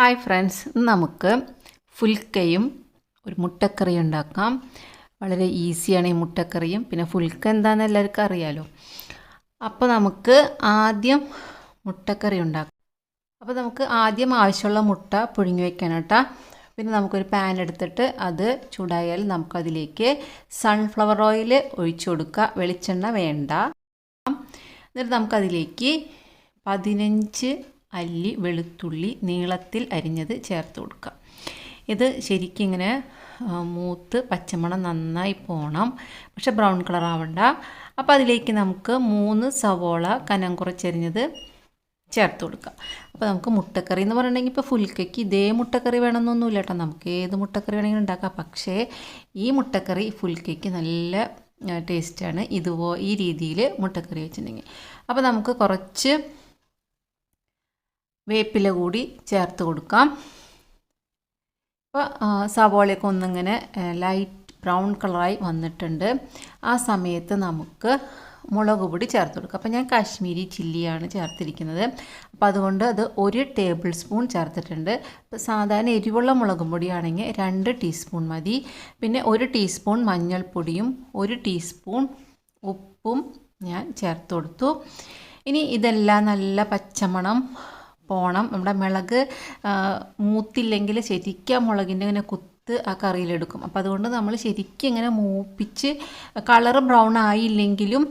Hi friends നമുക്ക് ഫുൽക്കയും ഒരു മുട്ടക്കറി ഉണ്ടാക്കാം. വളരെ ഈസിയാണ് ഈ മുട്ടക്കറിയും. പിന്നെ ഫുൽക്ക എന്താണെന്ന് എല്ലാവർക്കും അറിയാലോ. അപ്പോൾ നമുക്ക് ആദ്യം മുട്ടക്കറി ഉണ്ടാക്കാം. അപ്പോൾ നമുക്ക് ആദ്യം ആവശ്യമുള്ള മുട്ട പുഴുങ്ങി വെക്കണം കേട്ടോ. പിന്നെ നമുക്കൊരു പാൻ എടുത്തിട്ട് അത് ചൂടായാൽ നമുക്കതിലേക്ക് സൺഫ്ലവർ ഓയിൽ ഒഴിച്ചു കൊടുക്കുക. വെളിച്ചെണ്ണ വേണ്ട. എന്നിട്ട് നമുക്കതിലേക്ക് പതിനഞ്ച് അല്ലി വെളുത്തുള്ളി നീളത്തിൽ അരിഞ്ഞത് ചേർത്ത് കൊടുക്കുക ഇത് ശരിക്കും ഇങ്ങനെ മൂത്ത് പച്ചമണം നന്നായി പോകണം പക്ഷെ ബ്രൗൺ കളർ ആവണ്ട. അപ്പോൾ അതിലേക്ക് നമുക്ക് മൂന്ന് സവോള കനം കുറച്ചരിഞ്ഞത് ചേർത്ത് കൊടുക്കുക അപ്പോൾ നമുക്ക് മുട്ടക്കറി എന്ന് പറഞ്ഞിട്ടുണ്ടെങ്കിൽ ഇപ്പോൾ ഫുൽക്കയ്ക്ക് ഇതേ മുട്ടക്കറി വേണമെന്നൊന്നുമില്ല കേട്ടോ. നമുക്ക് ഏത് മുട്ടക്കറി വേണമെങ്കിലും ഉണ്ടാക്കാം. പക്ഷേ ഈ മുട്ടക്കറി ഫുൽക്കയ്ക്ക് നല്ല ടേസ്റ്റാണ് ഇതുപോ ഈ രീതിയിൽ മുട്ടക്കറി വെച്ചിട്ടുണ്ടെങ്കിൽ. അപ്പോൾ നമുക്ക് കുറച്ച് വേപ്പില കൂടി ചേർത്ത് കൊടുക്കാം. ഇപ്പോൾ സവോളയൊക്കെ ഒന്നിങ്ങനെ ലൈറ്റ് ബ്രൗൺ കളറായി വന്നിട്ടുണ്ട്. ആ സമയത്ത് നമുക്ക് മുളക് പൊടി ചേർത്ത് കൊടുക്കുക അപ്പോൾ ഞാൻ കാശ്മീരി ചില്ലിയാണ് ചേർത്തിരിക്കുന്നത്. അപ്പോൾ അതുകൊണ്ട് അത് ഒരു ടേബിൾ സ്പൂൺ ചേർത്തിട്ടുണ്ട്. ഇപ്പോൾ സാധാരണ എരിവുള്ള മുളക് പൊടിയാണെങ്കിൽ രണ്ട് ടീസ്പൂൺ മതി. പിന്നെ ഒരു ടീസ്പൂൺ മഞ്ഞൾപ്പൊടിയും ഒരു ടീസ്പൂൺ ഉപ്പും ഞാൻ ചേർത്ത് കൊടുത്തു. ഇനി ഇതെല്ലാം നല്ല പച്ചമണം പോണം. നമ്മുടെ മുളക് മൂത്തില്ലെങ്കിൽ ശരിക്കും മുളകിന്റെ ഇങ്ങനെ കുത്ത് ആ കറിയിലെടുക്കും. അപ്പോൾ അതുകൊണ്ട് നമ്മൾ ശരിക്കും ഇങ്ങനെ മൂപ്പിച്ച് കളർ ബ്രൗൺ ആയില്ലെങ്കിലും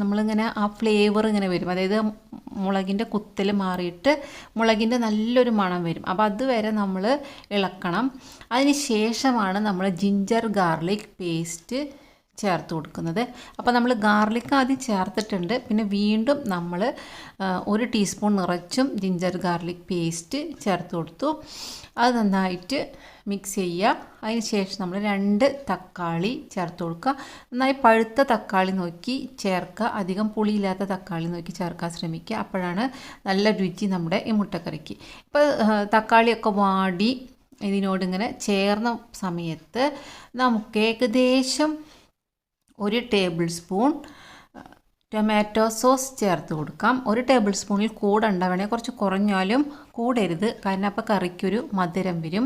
നമ്മളിങ്ങനെ ആ ഫ്ലേവർ ഇങ്ങനെ വരും. അതായത് മുളകിന്റെ കുത്തൽ മാറിയിട്ട് മുളകിന്റെ നല്ലൊരു മണം വരും. അപ്പോൾ അതുവരെ നമ്മൾ ഇളക്കണം. അതിന് ശേഷമാണ് നമ്മൾ ജിഞ്ചർ ഗാർലിക് പേസ്റ്റ് ചേർത്ത് കൊടുക്കുന്നത്. അപ്പോൾ നമ്മൾ ഗാർലിക് ആദ്യം ചേർത്തിട്ടുണ്ട്. പിന്നെ വീണ്ടും നമ്മൾ ഒരു ടീസ്പൂൺ നിറച്ചും ജിഞ്ചർ ഗാർലിക് പേസ്റ്റ് ചേർത്ത് കൊടുത്തു. അത് നന്നായിട്ട് മിക്സ് ചെയ്യുക. അതിന് ശേഷം നമ്മൾ രണ്ട് തക്കാളി ചേർത്ത് കൊടുക്കുക. നന്നായി പഴുത്ത തക്കാളി നോക്കി ചേർക്കുക. അധികം പുളിയില്ലാത്ത തക്കാളി നോക്കി ചേർക്കാൻ ശ്രമിക്കുക. അപ്പോഴാണ് നല്ല രുചി നമ്മുടെ ഈ മുട്ടക്കറിക്ക്. ഇപ്പോൾ തക്കാളിയൊക്കെ വാടി ഇതിനോടിങ്ങനെ ചേർന്ന സമയത്ത് നമുക്ക് ഏകദേശം ഒരു ടേബിൾ സ്പൂൺ ടൊമാറ്റോ സോസ് ചേർത്ത് കൊടുക്കാം. ഒരു ടേബിൾ സ്പൂണിൽ കൂടണ്ട. വേണേൽ കുറച്ച് കുറഞ്ഞാലും കൂടരുത്. കാരണം അപ്പോൾ കറിക്കൊരു മധുരം വരും.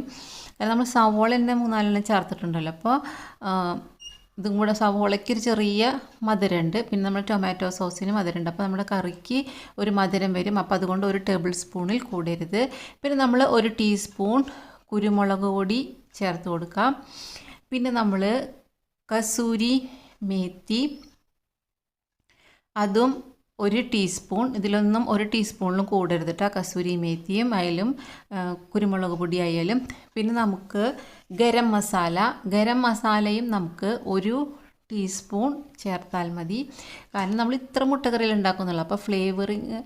കാരണം നമ്മൾ സവോള തന്നെ മൂന്നാലെണ്ണം ചേർത്തിട്ടുണ്ടല്ലോ. അപ്പോൾ ഇതും കൂടെ സവോളയ്ക്ക് ഒരു ചെറിയ മധുരമുണ്ട് പിന്നെ നമ്മൾ ടൊമാറ്റോ സോസിന് മധുരമുണ്ട് അപ്പോൾ നമ്മുടെ കറിക്ക് ഒരു മധുരം വരും. അപ്പോൾ അതുകൊണ്ട് ഒരു ടേബിൾ സ്പൂണിൽ കൂടരുത്. പിന്നെ നമ്മൾ ഒരു ടീസ്പൂൺ കുരുമുളക് പൊടി ചേർത്ത് കൊടുക്കാം. പിന്നെ നമ്മൾ കസൂരി മേത്തി. അതും ഒരു ടീസ്പൂൺ ഇതിലൊന്നും ഒരു ടീസ്പൂണിലും കൂടരുത് കേട്ടോ. കസൂരി മേത്തിയും ആയാലും ആ, കുരുമുളക് പൊടി ആയാലും. പിന്നെ നമുക്ക് ഗരം മസാല ഗരം മസാലയും നമുക്ക് ഒരു ടീസ്പൂൺ ചേർത്താൽ മതി. കാരണം നമ്മൾ ഇത്ര മുട്ടക്കറിയിൽ ഉണ്ടാക്കുന്നുള്ളൂ. അപ്പോൾ ഫ്ലേവറിങ്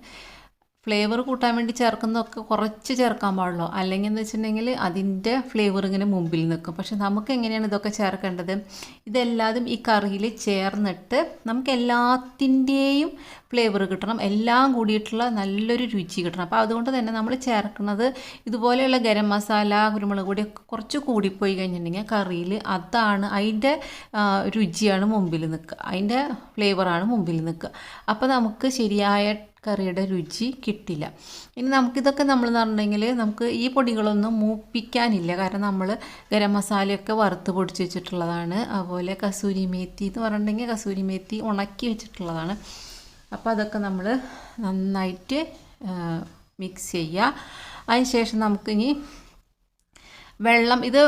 ഫ്ലേവർ കൂട്ടാൻ വേണ്ടി ചേർക്കുന്നതൊക്കെ കുറച്ച് ചേർക്കാൻ പാടുള്ളൂ. അല്ലെങ്കിൽ എന്ന് വെച്ചിട്ടുണ്ടെങ്കിൽ അതിന്റെ ഫ്ലേവർ ഇങ്ങനെ മുമ്പിൽ നിൽക്കും പക്ഷെ നമുക്ക് എങ്ങനെയാണ് ഇതൊക്കെ ചേർക്കേണ്ടത്? ഇതെല്ലാതും ഈ കറിയിൽ ചേർന്നിട്ട് നമുക്ക് എല്ലാത്തിന്റെയും ഫ്ലേവർ കിട്ടണം. എല്ലാം കൂടിയിട്ടുള്ള നല്ലൊരു രുചി കിട്ടണം. അപ്പോൾ അതുകൊണ്ട് തന്നെ നമ്മൾ ചേർക്കുന്നത് ഇതുപോലെയുള്ള ഗരം മസാല കുരുമുളക് പൊടിയൊക്കെ കുറച്ച് കൂടിപ്പോയി കഴിഞ്ഞിട്ടുണ്ടെങ്കിൽ കറിയിൽ അതാണ് അതിന്റെ രുചിയാണ് മുമ്പിൽ നിൽക്കുക. അതിന്റെ ഫ്ലേവറാണ് മുമ്പിൽ നിൽക്കുക. അപ്പോൾ നമുക്ക് ശരിയായ കറിയുടെ രുചി കിട്ടില്ല. ഇനി നമുക്കിതൊക്കെ നമ്മൾ പറഞ്ഞിട്ടുണ്ടെങ്കിൽ നമുക്ക് ഈ പൊടികളൊന്നും മൂപ്പിക്കാനില്ല. കാരണം നമ്മൾ ഗരം മസാലയൊക്കെ വറുത്ത് പൊടിച്ച് വെച്ചിട്ടുള്ളതാണ്. അതുപോലെ കസൂരി മേത്തി എന്ന് പറഞ്ഞിട്ടുണ്ടെങ്കിൽ കസൂരി മേത്തി ഉണക്കി വെച്ചിട്ടുള്ളതാണ്. അപ്പോൾ അതൊക്കെ നമ്മൾ നന്നായിട്ട് മിക്സ് ചെയ്യുക അതിന് ശേഷം നമുക്കിനി വെള്ളം ഇത്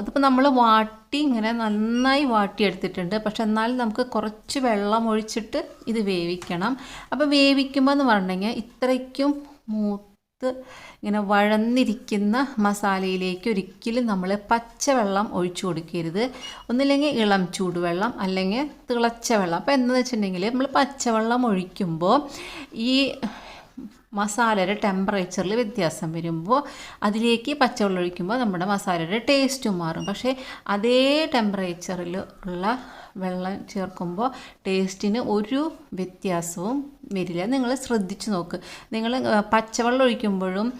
ഇതിപ്പോൾ നമ്മൾ വാട്ടി ഇങ്ങനെ നന്നായി വാട്ടിയെടുത്തിട്ടുണ്ട്. പക്ഷെ എന്നാലും നമുക്ക് കുറച്ച് വെള്ളം ഒഴിച്ചിട്ട് ഇത് വേവിക്കണം. അപ്പോൾ വേവിക്കുമ്പോൾ എന്ന് പറഞ്ഞിട്ടുണ്ടെങ്കിൽ ഇത്രയ്ക്കും മൂത്ത് ഇങ്ങനെ വഴന്നിരിക്കുന്ന മസാലയിലേക്ക് ഒരിക്കലും നമ്മൾ പച്ചവെള്ളം ഒഴിച്ചു കൊടുക്കരുത്. ഒന്നില്ലെങ്കിൽ ഇളം ചൂടുവെള്ളം അല്ലെങ്കിൽ തിളച്ച വെള്ളം. അപ്പോൾ എന്താണെന്ന് വെച്ചിട്ടുണ്ടെങ്കിൽ നമ്മൾ പച്ചവെള്ളം ഒഴിക്കുമ്പോൾ ഈ മസാലയുടെ ടെമ്പറേച്ചറിൽ വ്യത്യാസം വരുമ്പോൾ അതിലേക്ക് പച്ചവെള്ളം ഒഴിക്കുമ്പോൾ നമ്മുടെ മസാലയുടെ ടേസ്റ്റും മാറും. പക്ഷേ അതേ ടെമ്പറേച്ചറിൽ ഉള്ള വെള്ളം ചേർക്കുമ്പോൾ ടേസ്റ്റിന് ഒരു വ്യത്യാസവും വരില്ല. നിങ്ങൾ ശ്രദ്ധിച്ച് നോക്ക്. നിങ്ങൾ പച്ചവെള്ളം ഒഴിക്കുമ്പോഴും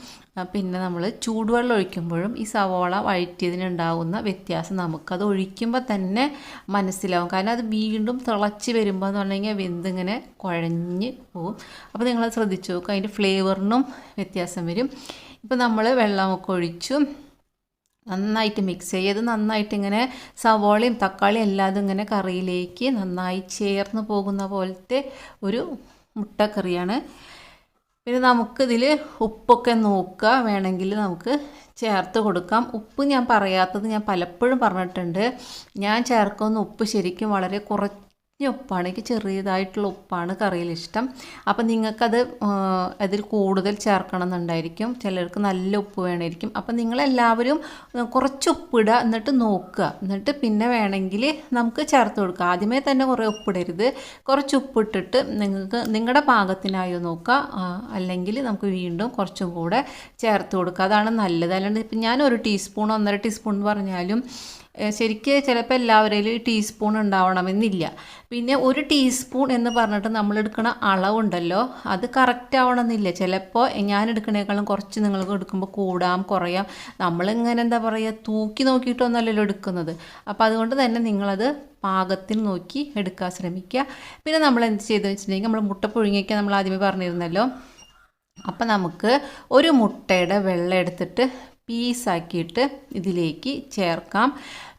പിന്നെ നമ്മൾ ചൂടുവെള്ളം ഒഴിക്കുമ്പോഴും ഈ സവോള വഴറ്റിയതിനുണ്ടാകുന്ന വ്യത്യാസം നമുക്കത് ഒഴിക്കുമ്പോൾ തന്നെ മനസ്സിലാവും. കാരണം അത് വീണ്ടും തിളച്ച് വരുമ്പോൾ എന്ന് പറഞ്ഞു കഴിഞ്ഞാൽ വെന്തിങ്ങനെ കുഴഞ്ഞ് പോകും അപ്പോൾ നിങ്ങളത് ശ്രദ്ധിച്ച് നോക്കും. അതിന്റെ ഫ്ലേവറിനും വ്യത്യാസം വരും. ഇപ്പോൾ നമ്മൾ വെള്ളമൊക്കെ ഒഴിച്ചു നന്നായിട്ട് മിക്സ് ചെയ്ത് നന്നായിട്ട് ഇങ്ങനെ സവോളയും തക്കാളിയും എല്ലാതും ഇങ്ങനെ കറിയിലേക്ക് നന്നായി ചേർന്ന് പോകുന്ന പോലത്തെ ഒരു മുട്ടക്കറിയാണ്. പിന്നെ നമുക്കിതിൽ ഉപ്പൊക്കെ നോക്കുക വേണമെങ്കിൽ നമുക്ക് ചേർത്ത് കൊടുക്കാം. ഉപ്പ് ഞാൻ പറയാത്തത് ഞാൻ പലപ്പോഴും പറഞ്ഞിട്ടുണ്ട്. ഞാൻ ചേർക്കുന്ന ഉപ്പ് ശരിക്കും വളരെ കുറച്ച് ഉപ്പാണ് ഉപ്പാണെങ്കിൽ ചെറിയതായിട്ടുള്ള ഉപ്പാണ് കറിയിൽ ഇഷ്ടം. അപ്പം നിങ്ങൾക്കത് അതിൽ കൂടുതൽ ചേർക്കണം എന്നുണ്ടായിരിക്കും ചിലർക്ക് നല്ല ഉപ്പ് വേണമായിരിക്കും. അപ്പം നിങ്ങളെല്ലാവരും കുറച്ച് ഉപ്പിടുക എന്നിട്ട് നോക്കുക. എന്നിട്ട് പിന്നെ വേണമെങ്കിൽ നമുക്ക് ചേർത്ത് കൊടുക്കുക ആദ്യമേ തന്നെ കുറേ ഉപ്പിടരുത്. കുറച്ച് ഉപ്പിട്ടിട്ട് നിങ്ങൾക്ക് നിങ്ങളുടെ പാകത്തിനായോ നോക്കുക. അല്ലെങ്കിൽ നമുക്ക് വീണ്ടും കുറച്ചും കൂടെ ചേർത്ത് കൊടുക്കുക. അതാണ് നല്ലത്. അല്ലാണ്ട് ഇപ്പം ഞാൻ ഒരു ടീസ്പൂൺ ഒന്നര ടീസ്പൂൺ പറഞ്ഞാലും ശരിക്ക് ചിലപ്പോൾ എല്ലാവരിലും ടീസ്പൂൺ ഉണ്ടാവണമെന്നില്ല. പിന്നെ ഒരു ടീസ്പൂൺ എന്ന് പറഞ്ഞിട്ട് നമ്മൾ എടുക്കുന്ന അളവുണ്ടല്ലോ അത് കറക്റ്റ് ആവണമെന്നില്ല. ചിലപ്പോൾ ഞാൻ എടുക്കണേക്കാളും കുറച്ച് നിങ്ങൾക്ക് എടുക്കുമ്പോൾ കൂടാം കുറയാം. നമ്മളിങ്ങനെ എന്താ പറയുക തൂക്കി നോക്കിയിട്ടൊന്നല്ലല്ലോ എടുക്കുന്നത്. അപ്പോൾ അതുകൊണ്ട് തന്നെ നിങ്ങളത് പാകത്തിൽ നോക്കി എടുക്കാൻ ശ്രമിക്കുക. പിന്നെ നമ്മൾ എന്ത് ചെയ്തെന്ന് വെച്ചിട്ടുണ്ടെങ്കിൽ നമ്മൾ മുട്ട പുഴുങ്ങിയൊക്കെ നമ്മൾ ആദ്യമേ പറഞ്ഞിരുന്നല്ലോ. അപ്പം നമുക്ക് ഒരു മുട്ടയുടെ വെള്ളം എടുത്തിട്ട് പീസാക്കിയിട്ട് ഇതിലേക്ക് ചേർക്കാം.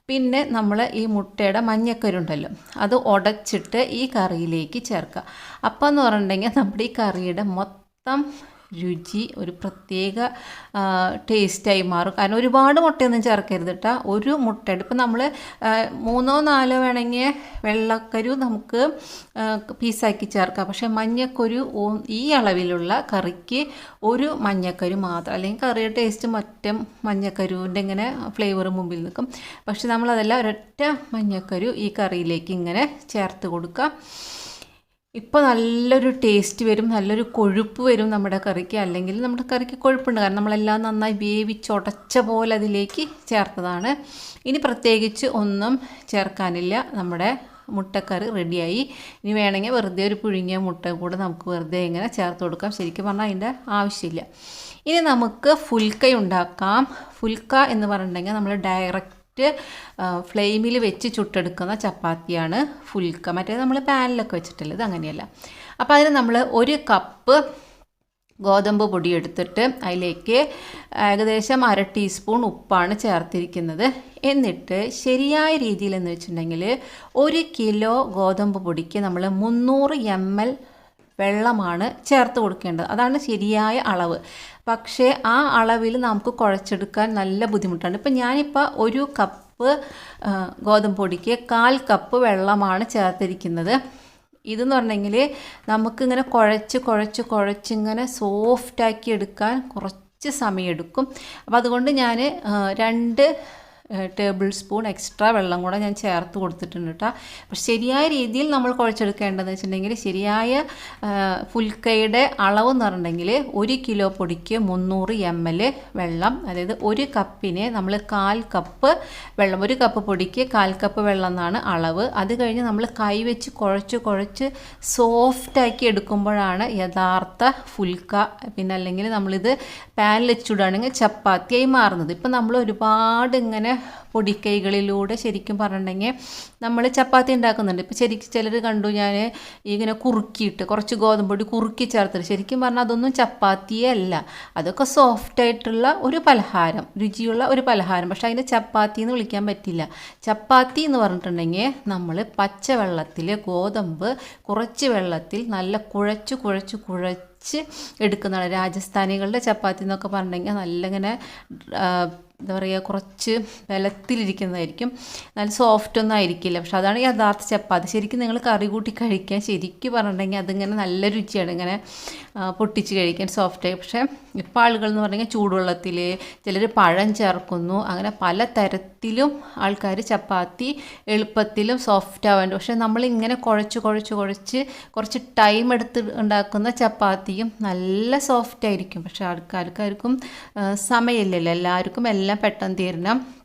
പിന്നെ നമ്മൾ ഈ മുട്ടയുടെ മഞ്ഞക്കരുണ്ടല്ലോ അത് ഉടച്ചിട്ട് ഈ കറിയിലേക്ക് ചേർക്കുക. അപ്പം എന്ന് പറഞ്ഞിട്ടുണ്ടെങ്കിൽ നമ്മുടെ ഈ കറിയുടെ മൊത്തം രുചി ഒരു പ്രത്യേക ടേസ്റ്റായി മാറും. കാരണം ഒരുപാട് മുട്ടയൊന്നും ചേർക്കരുത് കേട്ടോ ഒരു മുട്ടയുടെ ഇപ്പം നമ്മൾ മൂന്നോ നാലോ വേണമെങ്കിൽ വെള്ളക്കരു നമുക്ക് പീസാക്കി ചേർക്കാം. പക്ഷേ മഞ്ഞക്കൊരു ഈ അളവിലുള്ള കറിക്ക് ഒരു മഞ്ഞക്കരു മാത്രം. അല്ലെങ്കിൽ കറിയുടെ ടേസ്റ്റ് മറ്റേ മഞ്ഞക്കരുവിന്റെ ഇങ്ങനെ ഫ്ലേവർ മുമ്പിൽ നിൽക്കും. പക്ഷെ നമ്മളതെല്ലാം ഒരൊറ്റ മഞ്ഞക്കരു ഈ കറിയിലേക്ക് ഇങ്ങനെ ചേർത്ത് കൊടുക്കാം. ഇപ്പോൾ നല്ലൊരു ടേസ്റ്റ് വരും നല്ലൊരു കൊഴുപ്പ് വരും നമ്മുടെ കറിക്ക്. അല്ലെങ്കിൽ നമ്മുടെ കറിക്ക് കൊഴുപ്പുണ്ട്. കാരണം നമ്മളെല്ലാം നന്നായി വേവിച്ചുടച്ച പോലെ അതിലേക്ക് ചേർത്തതാണ്. ഇനി പ്രത്യേകിച്ച് ഒന്നും ചേർക്കാനില്ല. നമ്മുടെ മുട്ടക്കറി റെഡിയായി. ഇനി വേണമെങ്കിൽ വെറുതെ ഒരു പുഴുങ്ങിയ മുട്ട കൂടെ നമുക്ക് വെറുതെ ഇങ്ങനെ ചേർത്ത് കൊടുക്കാം. ശരിക്കും പറഞ്ഞാൽ അതിന്റെ ആവശ്യമില്ല. ഇനി നമുക്ക് ഫുൽക്ക ഉണ്ടാക്കാം. ഫുൽക്ക എന്ന് പറഞ്ഞിട്ടുണ്ടെങ്കിൽ നമ്മൾ ഡയറക്റ്റ് ഫ്ലെയിമിൽ വെച്ച് ചുട്ടെടുക്കുന്ന ചപ്പാത്തിയാണ് ഫുൽക്ക. മറ്റേ നമ്മൾ പാനിലൊക്കെ വെച്ചിട്ടില്ല ഇത് അങ്ങനെയല്ല. അപ്പോൾ അതിന് നമ്മൾ ഒരു കപ്പ് ഗോതമ്പ് പൊടി എടുത്തിട്ട് അതിലേക്ക് ഏകദേശം അര ടീസ്പൂൺ ഉപ്പാണ് ചേർത്തിരിക്കുന്നത്. എന്നിട്ട് ശരിയായ രീതിയിൽ എന്ന് വെച്ചിട്ടുണ്ടെങ്കിൽ ഒരു കിലോ ഗോതമ്പ് പൊടിക്ക് നമ്മൾ മുന്നൂറ് എം എൽ വെള്ളമാണ് ചേർത്ത് കൊടുക്കേണ്ടത്. അതാണ് ശരിയായ അളവ്. പക്ഷേ ആ അളവിൽ നമുക്ക് കുഴച്ചെടുക്കാൻ നല്ല ബുദ്ധിമുട്ടാണ്. ഇപ്പം ഞാനിപ്പോൾ ഒരു കപ്പ് ഗോതമ്പ് പൊടിക്ക് കാൽ കപ്പ് വെള്ളമാണ് ചേർത്തിരിക്കുന്നത്. ഇതെന്ന് പറഞ്ഞെങ്കിൽ നമുക്കിങ്ങനെ കുഴച്ച് കുഴച്ച് കുഴച്ചിങ്ങനെ സോഫ്റ്റാക്കി എടുക്കാൻ കുറച്ച് സമയമെടുക്കും. അപ്പോൾ അതുകൊണ്ട് ഞാൻ രണ്ട് ടേബിൾ സ്പൂൺ എക്സ്ട്രാ വെള്ളം കൂടെ ഞാൻ ചേർത്ത് കൊടുത്തിട്ടുണ്ട് കേട്ടോ അപ്പോൾ ശരിയായ രീതിയിൽ നമ്മൾ കുഴച്ചെടുക്കേണ്ടതെന്ന് വെച്ചിട്ടുണ്ടെങ്കിൽ ശരിയായ ഫുൽക്കയുടെ അളവ് എന്ന് പറഞ്ഞിട്ടുണ്ടെങ്കിൽ ഒരു കിലോ പൊടിക്ക് മുന്നൂറ് എം എൽ വെള്ളം അതായത് ഒരു കപ്പിന് നമ്മൾ കാൽ കപ്പ് വെള്ളം ഒരു കപ്പ് പൊടിക്ക് കാൽ കപ്പ് വെള്ളം എന്നാണ് അളവ്. അത് കഴിഞ്ഞ് നമ്മൾ കൈ വെച്ച് കുഴച്ച് കുഴച്ച് സോഫ്റ്റാക്കി എടുക്കുമ്പോഴാണ് യഥാർത്ഥ ഫുൽക്ക പിന്നെ അല്ലെങ്കിൽ നമ്മളിത് പാനിൽ വെച്ചിടുകയാണെങ്കിൽ ചപ്പാത്തിയായി മാറുന്നത്. ഇപ്പം നമ്മൾ ഒരുപാട് ഇങ്ങനെ പൊടിക്കൈകളിലൂടെ ശരിക്കും പറഞ്ഞിട്ടുണ്ടെങ്കിൽ നമ്മൾ ചപ്പാത്തി ഉണ്ടാക്കുന്നുണ്ട്. ഇപ്പോൾ ശരിക്കും ചിലർ കണ്ടു ഞാൻ ഇങ്ങനെ കുറുക്കിയിട്ട് കുറച്ച് ഗോതമ്പ് പൊടി കുറുക്കി ചേർത്തിട്ട് ശരിക്കും പറഞ്ഞാൽ അതൊന്നും ചപ്പാത്തിയേ അല്ല. അതൊക്കെ സോഫ്റ്റ് ആയിട്ടുള്ള ഒരു പലഹാരം രുചിയുള്ള ഒരു പലഹാരം. പക്ഷെ അതിനെ ചപ്പാത്തി എന്ന് വിളിക്കാൻ പറ്റില്ല. ചപ്പാത്തി എന്ന് പറഞ്ഞിട്ടുണ്ടെങ്കിൽ നമ്മൾ പച്ചവെള്ളത്തിൽ ഗോതമ്പ് കുറച്ച് വെള്ളത്തിൽ നല്ല കുഴച്ച് കുഴച്ച് കുഴച്ച് എടുക്കുന്നതാണ്. രാജസ്ഥാനികളുടെ ചപ്പാത്തി എന്നൊക്കെ പറഞ്ഞിട്ടുണ്ടെങ്കിൽ നല്ല ഇങ്ങനെ ആ, എന്താ പറയുക കുറച്ച് ബലത്തിലിരിക്കുന്നതായിരിക്കും. നല്ല സോഫ്റ്റ് ഒന്നും ആയിരിക്കില്ല. പക്ഷെ അതാണ് യഥാർത്ഥ ചപ്പാത്തി. ശരിക്കും നിങ്ങൾ കറി കൂട്ടി കഴിക്കാൻ ശരിക്കും പറഞ്ഞിട്ടുണ്ടെങ്കിൽ അതിങ്ങനെ നല്ല രുചിയാണ് ഇങ്ങനെ പൊട്ടിച്ച് കഴിക്കാൻ സോഫ്റ്റായി പക്ഷേ ഇപ്പോൾ ആളുകൾ എന്ന് പറഞ്ഞാൽ ചൂടുവെള്ളത്തിൽ ചിലർ പഴം ചേർക്കുന്നു. അങ്ങനെ പല തരത്തിലും ആൾക്കാർ ചപ്പാത്തി എളുപ്പത്തിലും സോഫ്റ്റ് ആവാൻ പക്ഷേ നമ്മളിങ്ങനെ കുഴച്ച് കുഴച്ച് കുഴച്ച് കുറച്ച് ടൈം എടുത്ത് ഉണ്ടാക്കുന്ന ചപ്പാത്തിയും നല്ല സോഫ്റ്റ് ആയിരിക്കും. പക്ഷേ ആൾക്കാർക്കാർക്കും സമയമില്ലല്ലോ. എല്ലാവർക്കും എല്ലാം പെട്ടെന്ന് തീരണം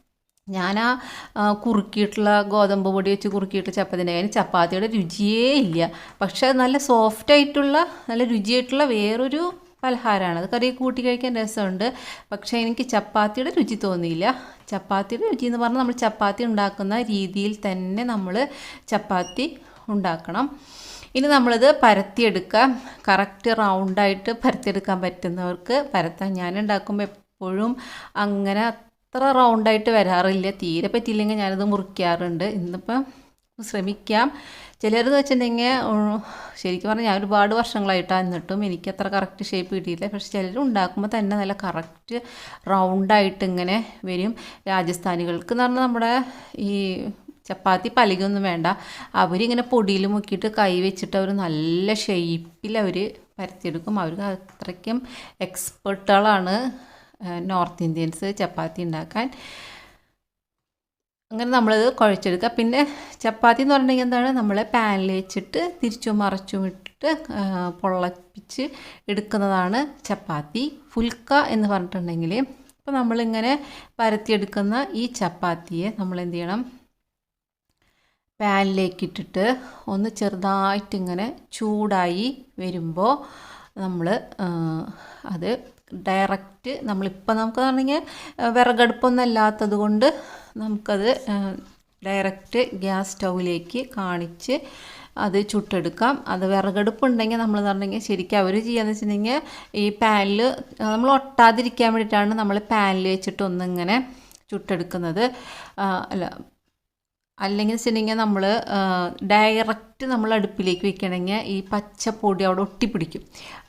ഞാൻ ആ കുറുക്കിയിട്ടുള്ള ഗോതമ്പ് പൊടി വെച്ച് കുറുക്കിയിട്ടുള്ള ചപ്പാത്തിന്റെ കാര്യം ചപ്പാത്തിയുടെ രുചിയേ ഇല്ല. പക്ഷേ അത് നല്ല സോഫ്റ്റായിട്ടുള്ള നല്ല രുചിയായിട്ടുള്ള വേറൊരു പലഹാരമാണ് അത് കറി കൂട്ടി കഴിക്കാൻ രസമുണ്ട്. പക്ഷേ എനിക്ക് ചപ്പാത്തിയുടെ രുചി തോന്നിയില്ല. ചപ്പാത്തിയുടെ രുചി എന്ന് പറഞ്ഞാൽ നമ്മൾ ചപ്പാത്തി ഉണ്ടാക്കുന്ന രീതിയിൽ തന്നെ നമ്മൾ ചപ്പാത്തി ഉണ്ടാക്കണം. ഇനി നമ്മളിത് പരത്തിയെടുക്കാം. കറക്റ്റ് റൗണ്ടായിട്ട് പരത്തിയെടുക്കാൻ പറ്റുന്നവർക്ക് പരത്താൻ ഞാൻ ഉണ്ടാക്കുമ്പോൾ എപ്പോഴും അങ്ങനെ അത്ര റൗണ്ടായിട്ട് വരാറില്ല. തീരെ പറ്റിയില്ലെങ്കിൽ ഞാനത് മുറിക്കാറുണ്ട്. ഇന്നിപ്പം ശ്രമിക്കാം. ചിലരെന്ന് വെച്ചിട്ടുണ്ടെങ്കിൽ ശരിക്കും പറഞ്ഞാൽ ഞാൻ ഒരുപാട് വർഷങ്ങളായിട്ടാണ് എന്നിട്ടും എനിക്ക് അത്ര കറക്റ്റ് ഷേപ്പ് കിട്ടിയില്ല പക്ഷെ ചിലർ ഉണ്ടാക്കുമ്പോൾ തന്നെ നല്ല കറക്റ്റ് റൗണ്ടായിട്ട് ഇങ്ങനെ വരും. രാജസ്ഥാനികൾക്ക് എന്ന് പറഞ്ഞാൽ നമ്മുടെ ഈ ചപ്പാത്തി പലകൊന്നും വേണ്ട. അവരിങ്ങനെ പൊടിയിൽ മുക്കിയിട്ട് കൈ വെച്ചിട്ട് അവർ നല്ല ഷേപ്പിൽ അവർ പരത്തിയെടുക്കും. അവർക്ക് അത്രയ്ക്കും എക്സ്പെർട്ടുകളാണ് നോർത്ത് ഇന്ത്യൻസ് ചപ്പാത്തി ഉണ്ടാക്കാൻ. അങ്ങനെ നമ്മളത് കുഴച്ചെടുക്കുക. പിന്നെ ചപ്പാത്തി എന്ന് പറഞ്ഞിട്ടുണ്ടെങ്കിൽ എന്താണ്? നമ്മൾ പാനിൽ വെച്ചിട്ട് തിരിച്ചും മറച്ചും ഇട്ടിട്ട് പൊള്ളപ്പിച്ച് എടുക്കുന്നതാണ് ചപ്പാത്തി. ഫുൽക്ക എന്ന് പറഞ്ഞിട്ടുണ്ടെങ്കിൽ ഇപ്പോൾ നമ്മളിങ്ങനെ പരത്തിയെടുക്കുന്ന ഈ ചപ്പാത്തിയെ നമ്മൾ എന്ത് ചെയ്യണം? പാനിലേക്ക് ഇട്ടിട്ട് ഒന്ന് ചെറുതായിട്ട് ഇങ്ങനെ ചൂടായി വരുമ്പോൾ നമ്മൾ അത് ഡയറക്റ്റ് നമ്മളിപ്പോൾ നമുക്ക് പറഞ്ഞെങ്കിൽ വിറകടുപ്പൊന്നും അല്ലാത്തത് കൊണ്ട് നമുക്കത് ഡയറക്റ്റ് ഗ്യാസ് സ്റ്റൗവിലേക്ക് കാണിച്ച് അത് ചുട്ടെടുക്കാം. അത് വിറകടുപ്പുണ്ടെങ്കിൽ നമ്മൾ പറഞ്ഞെങ്കിൽ ശരിക്കും അവർ ചെയ്യാന്ന് വെച്ചിട്ടുണ്ടെങ്കിൽ ഈ പാനിൽ നമ്മൾ ഒട്ടാതിരിക്കാൻ വേണ്ടിയിട്ടാണ് നമ്മൾ പാനിൽ വെച്ചിട്ട് ഒന്നിങ്ങനെ ചുട്ടെടുക്കുന്നത്. അല്ല അല്ലെങ്കിൽ വെച്ചിട്ടുണ്ടെങ്കിൽ നമ്മൾ ഡയറക്റ്റ് നമ്മൾ അടുപ്പിലേക്ക് വെക്കണമെങ്കിൽ ഈ പച്ചപ്പൊടി അവിടെ ഒട്ടിപ്പിടിക്കും.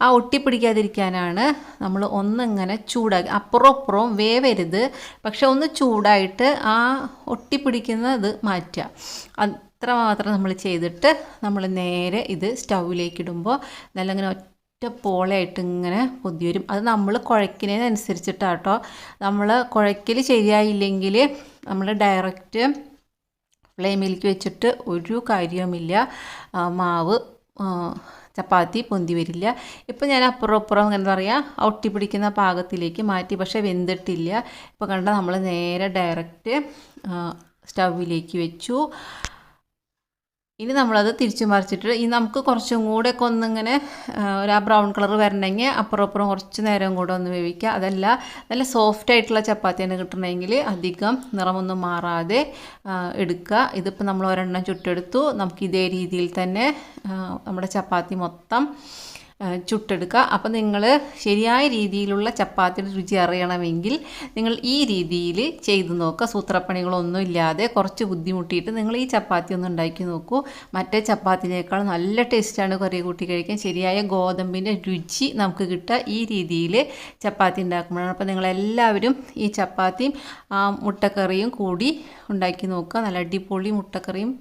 ആ ഒട്ടിപ്പിടിക്കാതിരിക്കാനാണ് നമ്മൾ ഒന്നിങ്ങനെ ചൂടാക്കി അപ്പുറം അപ്പുറവും വേവരുത്. പക്ഷെ ഒന്ന് ചൂടായിട്ട് ആ ഒട്ടിപ്പിടിക്കുന്നത് മാറ്റുക. അത്ര മാത്രം നമ്മൾ ചെയ്തിട്ട് നമ്മൾ നേരെ ഇത് സ്റ്റൗവിലേക്ക് ഇടുമ്പോൾ നല്ല ഇങ്ങനെ ഒറ്റ പോളയായിട്ട് ഇങ്ങനെ പൊതി വരും. അത് നമ്മൾ കുഴക്കുന്നതിനനുസരിച്ചിട്ടാട്ടോ നമ്മൾ കുഴക്കൽ ശരിയായില്ലെങ്കിൽ നമ്മൾ ഡയറക്റ്റ് ഫ്ലെയിമിലേക്ക് വെച്ചിട്ട് ഒരു കാര്യവുമില്ല. മാവ് ചപ്പാത്തി പൊന്തി വരില്ല. ഇപ്പം ഞാൻ അപ്പുറം അപ്പുറം എന്താ പറയുക ഒട്ടി പിടിക്കുന്ന പാകത്തിലേക്ക് മാറ്റി. പക്ഷേ വെന്തിട്ടില്ല. ഇപ്പോൾ കണ്ട നമ്മൾ നേരെ ഡയറക്റ്റ് സ്റ്റൗവിലേക്ക് വെച്ചു. ഇനി നമ്മളത് തിരിച്ചു മറിച്ചിട്ട് ഇനി നമുക്ക് കുറച്ചും കൂടെ ഒക്കെ ഒന്നിങ്ങനെ ഒരു ആ ബ്രൗൺ കളർ വരണമെങ്കിൽ അപ്പുറം അപ്പുറം കുറച്ച് നേരം കൂടെ ഒന്ന് വേവിക്കുക. അതല്ല നല്ല സോഫ്റ്റ് ആയിട്ടുള്ള ചപ്പാത്തിയാണ് കിട്ടണമെങ്കിൽ അധികം നിറമൊന്നും മാറാതെ എടുക്കുക. ഇതിപ്പോൾ നമ്മൾ ഒരെണ്ണം ചുട്ടെടുത്തു. നമുക്ക് ഇതേ രീതിയിൽ തന്നെ നമ്മുടെ ചപ്പാത്തി മൊത്തം ചുട്ടെടുക്കുക. അപ്പോൾ നിങ്ങൾ ശരിയായ രീതിയിലുള്ള ചപ്പാത്തിയുടെ രുചി അറിയണമെങ്കിൽ നിങ്ങൾ ഈ രീതിയിൽ ചെയ്തു നോക്കുക. സൂത്രപ്പണികളൊന്നും ഇല്ലാതെ കുറച്ച് ബുദ്ധിമുട്ടിയിട്ട് നിങ്ങൾ ഈ ചപ്പാത്തി ഒന്ന് ഉണ്ടാക്കി നോക്കൂ. മറ്റേ ചപ്പാത്തിനേക്കാൾ നല്ല ടേസ്റ്റാണ് കറി കൂട്ടി കഴിക്കാൻ. ശരിയായ ഗോതമ്പിന്റെ രുചി നമുക്ക് കിട്ടുക ഈ രീതിയിൽ ചപ്പാത്തി ഉണ്ടാക്കുമ്പോഴാണ്. അപ്പോൾ നിങ്ങളെല്ലാവരും ഈ ചപ്പാത്തിയും മുട്ടക്കറിയും കൂടി ഉണ്ടാക്കി നോക്കുക. നല്ല അടിപൊളി മുട്ടക്കറിയും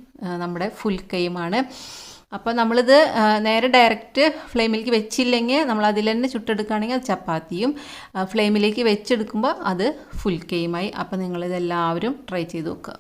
നമ്മുടെ ഫുൽക്കയുമാണ്. അപ്പോൾ നമ്മളിത് നേരെ ഡയറക്റ്റ് ഫ്ലെയിമിലേക്ക് വെച്ചില്ലെങ്കിൽ നമ്മൾ അതിൽ തന്നെ ചുട്ടെടുക്കുകയാണെങ്കിൽ അത് ചപ്പാത്തിയും ഫ്ലെയിമിലേക്ക് വെച്ചെടുക്കുമ്പോൾ അത് ഫുൽക്കയുമായി അപ്പോൾ നിങ്ങളിതെല്ലാവരും ട്രൈ ചെയ്ത് നോക്കുക.